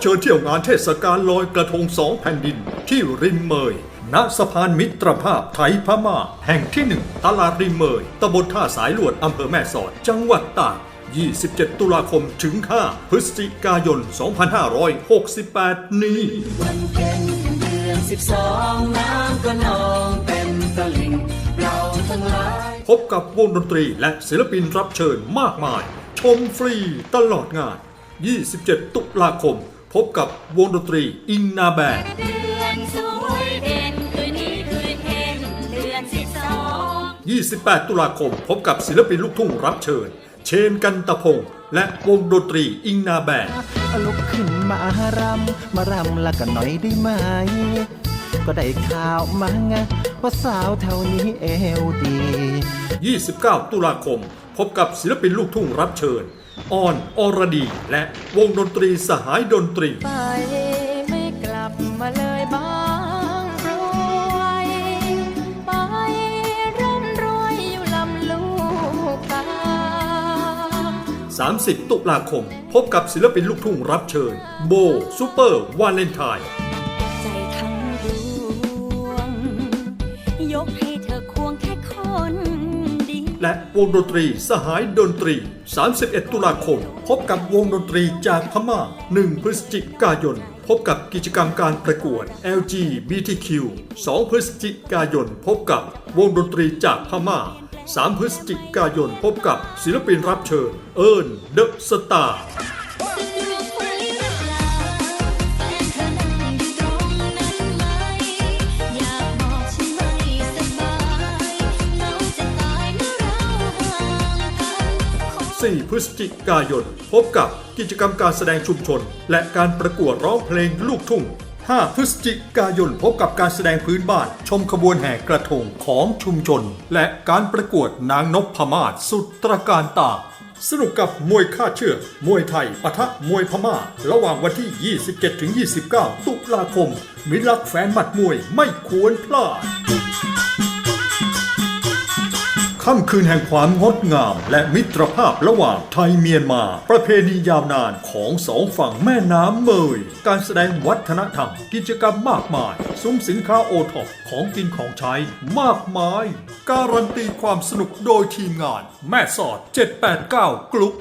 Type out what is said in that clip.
เชิญเที่ยวงานเทศกาลลอยกระทงสองแผ่นดินที่ริมเมย ณ สะพานมิตรภาพไทยพม่า แห่งที่หนึ่งตลาดริมเมยตำบลท่าสายหลวดอำเภอแม่สอด จังหวัดตาก 27 ตุลาคมถึง 5 พฤศจิกายน 2568 นี้ วันเพ็ญเดือนสิบสองน้ำก็นองเต็มตลิ่งเราทั้งหลาย พบกับวงดนตรีและศิลปินรับเชิญมากมาย ชมฟรีตลอดงาน 27 ตุลาคม พบกับวงดนตรีอินนาแบนเดือนสวยเด่นคืนนี้คืนเพ็ญเดือนสิบสอง28 ตุลาคม พบกับศิลปินลูกทุ่งรับเชิญ เชนกันตะพงษ์และวงดนตรีอิงนาแบนลุกขึ้นมารำมารำละกันหน่อยได้ไหม ก็ได้ข่าวมาไงว่าสาวแถวนี้เอวดี 29 ตุลาคม พบกับศิลปินลูกทุ่งรับเชิญ ออนอรดี และวงดนตรีสหายดนตรี ไปไม่กลับมาเลยบางรวยไปร่ำรวยอยู่ลำลูกกา30 ตุลาคม พบกับศิลปินลูกทุ่งรับเชิญ โบซูเปอร์วาเลนไทน์ใจทั้งดวง ยกให้ และวงดนตรีสหายดนตรี 31 ตุลาคม พบกับวงดนตรีจากพม่า 1 พฤศจิกายน พบกับกิจกรรมการประกวด LGBTQ 2 พฤศจิกายน พบกับวงดนตรีจากพม่า 3 พฤศจิกายน พบกับศิลปินรับเชิญ เอิร์นเดอะสตาร์ 4 พฤศจิกายน พบกับกิจกรรมการแสดงชุมชน และการประกวดร้องเพลงลูกทุ่ง 5 พฤศจิกายน พบกับการแสดงพื้นบ้าน ชมขบวนแห่กระทงของชุมชน และการประกวดนางนพมาศสุดตระการตา สนุกกับมวยค่าเชือกมวยไทยปะทะมวยพม่า ระหว่างวันที่ 27-29 ตุลาคม มิตรรักแฟนหมัดมวยไม่ควรพลาด ค่ำคืนแห่งความงดงาม และมิตรภาพระหว่างไทยเมียนมา ประเพณียาวนานของสองฝั่งแม่น้ำเมย การแสดงวัฒนธรรม กิจกรรมมากมาย ซุ้มสินค้าโอท็อปของกินของใช้มากมาย การันตีความสนุกโดยทีมงาน แม่สอด 789 กลุ่ม